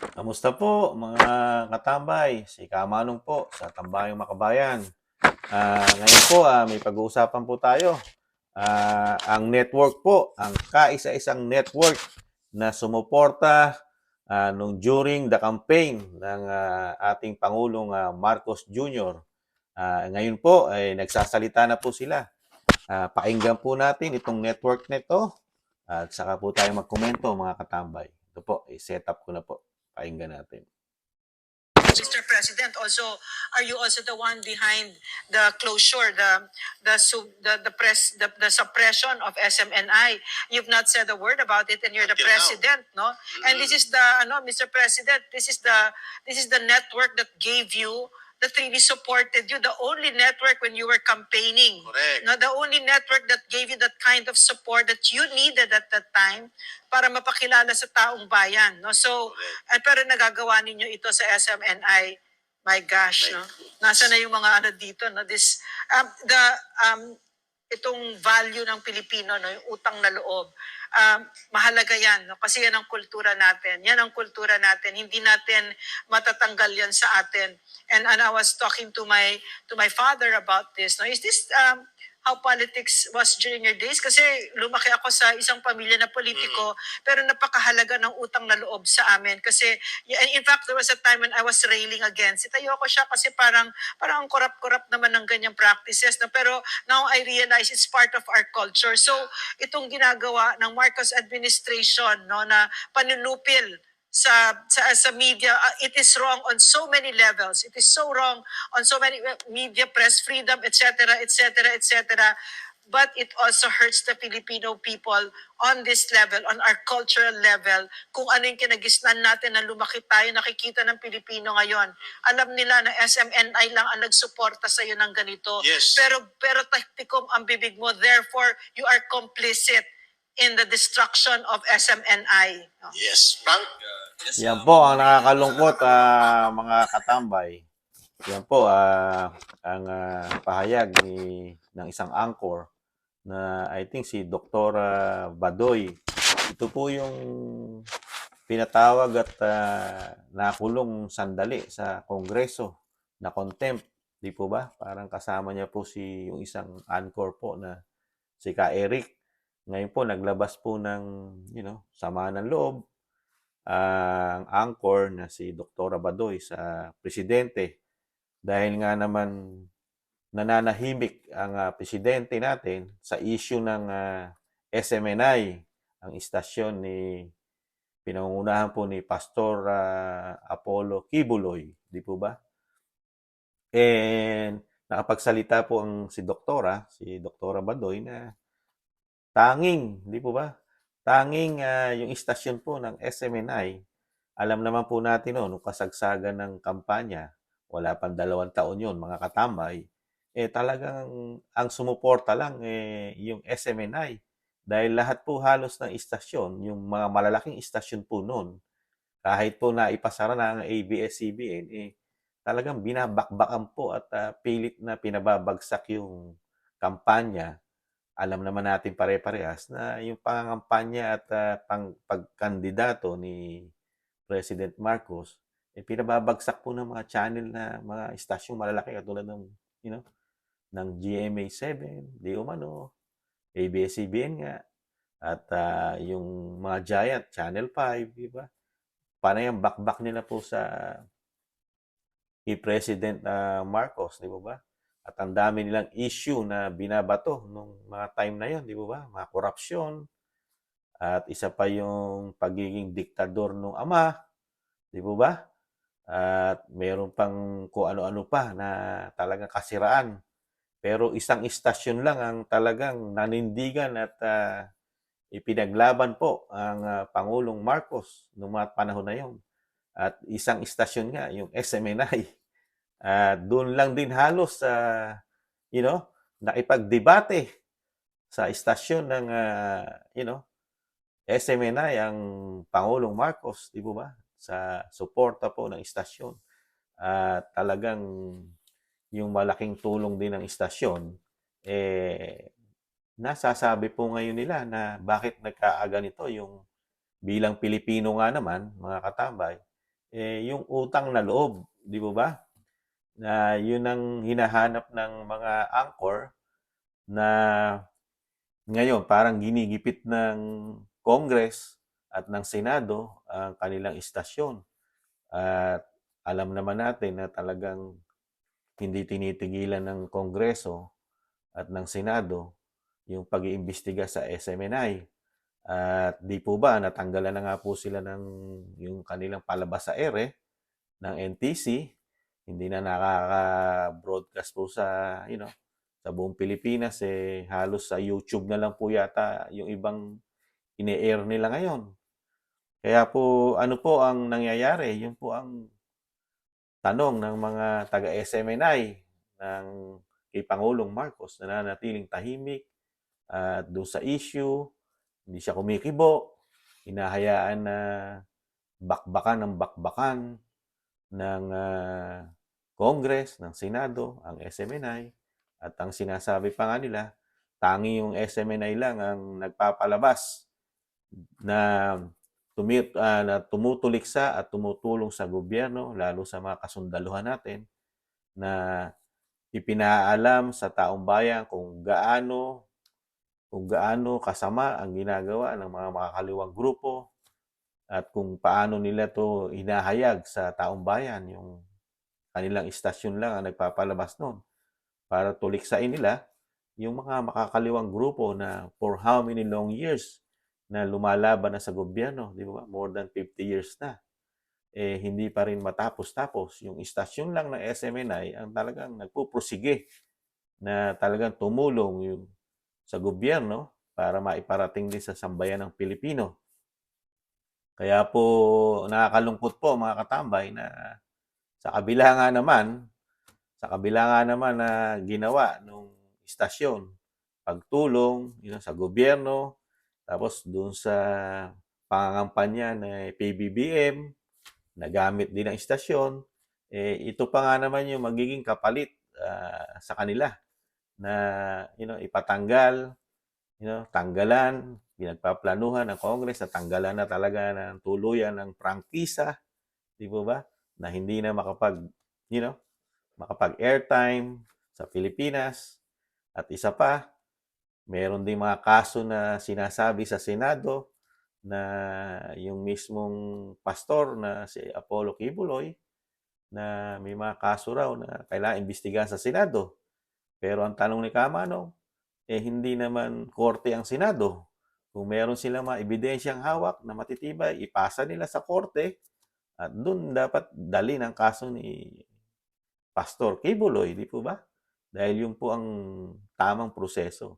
Kamusta po mga katambay? Si Kamanong po sa Tambayang Makabayan. Ah, ngayon po ah, may pag-uusapan po tayo. Ah, ang network po, ang kaisa-isang network na sumuporta ah, nung during the campaign ng ah, ating Pangulong ah, Marcos Jr. Ah, ngayon po ay nagsasalita na po sila. Ah, pakinggan po natin itong network nito at saka po tayo magkomento mga katambay. Ito po, i-set up ko na po. Pakinggan natin. Mr. President, also, are you also the one behind the closure, the the the, the press, the, the suppression of SMNI? You've not said a word about it, and you're the Until now. president, no? And this is the, ano, Mr. President, this is the this is the network that gave you, that really supported you, the only network when you were campaigning. Correct. No, the only network that gave you that kind of support that you needed at that time para mapakilala sa taong bayan, no? So, Correct. eh, pero nagagawa ninyo ito sa SMNI. My gosh, no? Nasa na yung mga ano dito, no? This, um, the, um, itong value ng Pilipino, no? Yung utang na loob. Um, mahalaga yan, no? Kasi yan ang kultura natin. Yan ang kultura natin. Hindi natin matatanggal yan sa atin. And, and I was talking to my, to my father about this, no? Is this, um, how politics was during your days. Kasi lumaki ako sa isang pamilya na politiko pero napakahalaga ng utang na loob sa amin. Kasi and in fact there was a time when I was railing against it. Ayoko siya kasi parang parang ang korap-korap naman ng ganyang practices na pero now I realize it's part of our culture. So itong ginagawa ng Marcos administration no na panunupil sa sa sa media uh, it is wrong on so many levels. It is so wrong on so many uh, media press freedom etc etc etc but it also hurts the Filipino people on this level on our cultural level. Kung ano yung kinagisnan natin na lumaki tayo nakikita ng Pilipino ngayon. Alam nila na SMNI lang ang nagsuporta sa iyo ng ganito. Yes. pero pero taktikom ang bibig mo. Therefore you are complicit in the destruction of SMNI No? Yes. Frank? Yan po ang nakakalungkot ah, mga katambay. Yan po ah, ang ah, pahayag ni ng isang anchor na I think si Dr. ah, Badoy. Ito po yung pinatawag at ah, nakulong sandali sa Kongreso na contempt. Di po ba? Parang kasama niya po si yung isang anchor po na si Ka Eric. Ngayon po naglabas po ng you know, sama ng loob ang anchor na si Dr. Badoy sa presidente dahil nga naman nananahimik ang ah, presidente natin sa issue ng ah, SMNI, ang istasyon ni pinangungunahan po ni Pastor ah, Apollo Kibuloy, di po ba? And nakapagsalita po ang si Doktora, si Doktora Badoy na tanging, di po ba? Tanging ah, yung istasyon po ng SMNI, alam naman po natin no, nung kasagsagan ng kampanya, wala pang dalawang taon yun, mga katambay, eh talagang ang sumuporta lang eh, yung SMNI. Dahil lahat po halos ng istasyon, yung mga malalaking istasyon po noon, kahit po na ipasara na ang ABS-CBN, eh, talagang binabakbakan po at ah, pilit na pinababagsak yung kampanya alam naman natin pare-parehas na yung pangangampanya at ah, pang pagkandidato ni President Marcos eh pinababagsak po ng mga channel na mga istasyong malalaki katulad ng you know ng GMA7, di umano, ABS-CBN nga at ah, yung mga giant Channel 5, di ba? Paano yung bakbak nila po sa kay President ah, Marcos, di ba ba? At ang dami nilang issue na binabato nung mga time na yon, di ba? Mga korupsyon. At isa pa yung pagiging diktador ng ama, di ba? At meron pang kung ano-ano pa na talagang kasiraan. Pero isang istasyon lang ang talagang nanindigan at ah, ipinaglaban po ang ah, Pangulong Marcos noong mga panahon na yon. At isang istasyon nga, yung SMNI. At doon lang din halos sa, you know, nakipagdebate sa istasyon ng, ah, you know, SMNI ang Pangulong Marcos, di ba? Sa suporta po ng istasyon. At talagang yung malaking tulong din ng istasyon, eh, nasasabi po ngayon nila na bakit nagkaaga nito yung bilang Pilipino nga naman, mga katambay, eh, yung utang na loob, di ba? Na yun ang hinahanap ng mga anchor na ngayon parang ginigipit ng Congress at ng Senado ang kanilang istasyon. At alam naman natin na talagang hindi tinitigilan ng Kongreso at ng Senado yung pag-iimbestiga sa SMNI. At di po ba natanggalan na nga po sila ng yung kanilang palabas sa ere ng NTC. Hindi na nakaka-broadcast po sa, you know, sa buong Pilipinas eh halos sa YouTube na lang po yata yung ibang ine-air nila ngayon. Kaya po ano po ang nangyayari? Yun po ang tanong ng mga taga SMNI ng kay Pangulong Marcos na nanatiling tahimik at doon sa issue, hindi siya kumikibo, hinahayaan na bakbakan ng bakbakan ng ah, Congress, ng Senado, ang SMNI. At ang sinasabi pa nga nila, tangi yung SMNI lang ang nagpapalabas na, tumit, ah, na tumutuliksa at tumutulong sa gobyerno, lalo sa mga kasundaluhan natin, na ipinaalam sa taong bayan kung gaano kung gaano kasama ang ginagawa ng mga makakaliwang grupo at kung paano nila to hinahayag sa taong bayan yung kanilang istasyon lang ang nagpapalabas noon para tuliksain nila yung mga makakaliwang grupo na for how many long years na lumalaban na sa gobyerno, di ba? More than 50 years na. Eh, hindi pa rin matapos-tapos. Yung istasyon lang ng SMNI ang talagang nagpuprosige na talagang tumulong yung sa gobyerno para maiparating din sa sambayan ng Pilipino. Kaya po nakakalungkot po mga katambay na sa kabila nga naman, sa kabila nga naman na ginawa nung istasyon, pagtulong know, sa gobyerno, tapos doon sa pangangampanya na PBBM, nagamit din ang istasyon, eh, ito pa nga naman yung magiging kapalit ah, sa kanila na you know, ipatanggal, you know, tanggalan, pinagpaplanuhan ng Congress na tanggalan na talaga ng tuluyan ng prangkisa, di ba? Na hindi na makapag, you know, makapag airtime sa Pilipinas. At isa pa, meron din mga kaso na sinasabi sa Senado na yung mismong pastor na si Apollo Kibuloy na may mga kaso raw na kailangan imbestigahan sa Senado. Pero ang tanong ni Kamano, eh hindi naman korte ang Senado. Kung meron silang mga ebidensyang hawak na matitibay, ipasa nila sa korte at doon dapat dali ng kaso ni Pastor Kibuloy, di po ba? Dahil yun po ang tamang proseso.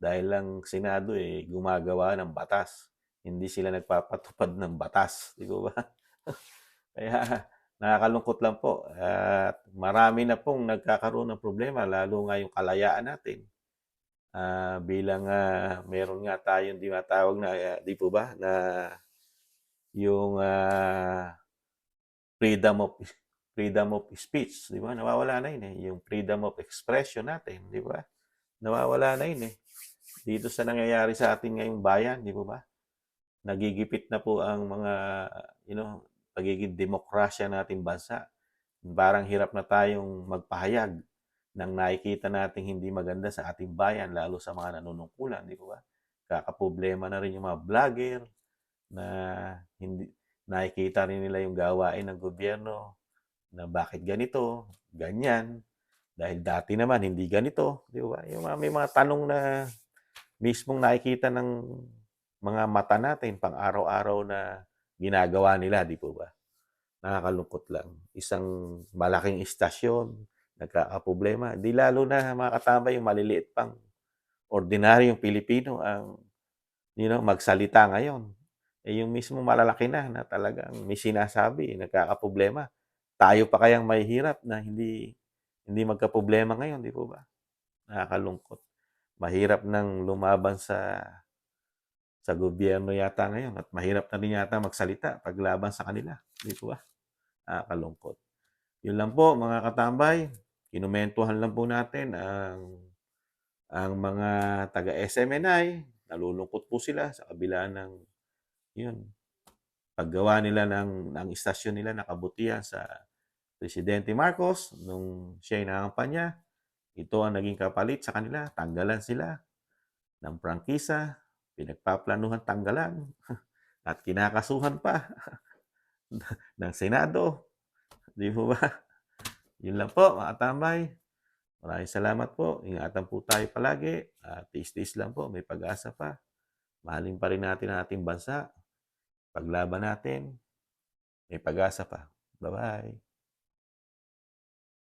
Dahil lang Senado eh gumagawa ng batas. Hindi sila nagpapatupad ng batas, di po ba? Kaya nakakalungkot lang po. At marami na pong nagkakaroon ng problema, lalo nga yung kalayaan natin. Ah, bilang ah, meron nga tayong tinatawag na, ah, di po ba, na yung ah, freedom of freedom of speech, di ba? Nawawala na yun eh. Yung freedom of expression natin, di ba? Nawawala na yun eh. Dito sa nangyayari sa atin ngayong bayan, di ba? Nagigipit na po ang mga, you know, pagiging demokrasya nating bansa. Parang hirap na tayong magpahayag ng nakikita nating hindi maganda sa ating bayan, lalo sa mga nanunungkulan, di ba? Kakaproblema na rin yung mga vlogger na hindi nakikita rin nila yung gawain ng gobyerno na bakit ganito, ganyan, dahil dati naman hindi ganito, di ba? Yung mga, may mga tanong na mismong nakikita ng mga mata natin pang araw-araw na ginagawa nila, di po ba? Nakakalungkot lang. Isang malaking istasyon, nagkakaproblema. Di lalo na mga katambay yung maliliit pang ordinaryong Pilipino ang you know, magsalita ngayon. Eh yung mismo malalaki na na talagang may sinasabi, nagkakaproblema. Tayo pa kayang mahihirap na hindi hindi magkaproblema ngayon, di po ba? Nakakalungkot. Mahirap nang lumaban sa sa gobyerno yata ngayon at mahirap na rin yata magsalita paglaban sa kanila. Di po ba? Nakakalungkot. Yun lang po mga katambay. Kinumentuhan lang po natin ang ang mga taga SMNI. Nalulungkot po sila sa kabila ng yun paggawa nila ng, ng istasyon nila nakabutihan sa Presidente Marcos nung siya ay nangampanya. Ito ang naging kapalit sa kanila. Tanggalan sila ng prangkisa, pinagpaplanuhan tanggalan, at kinakasuhan pa ng Senado. Di po ba? Yun lang po, mga tambay. Maraming salamat po. Ingatan po tayo palagi. At tiis-tiis lang po. May pag-asa pa. Mahalin pa rin natin ang ating bansa. Paglaban natin. May pag-asa pa. Bye-bye.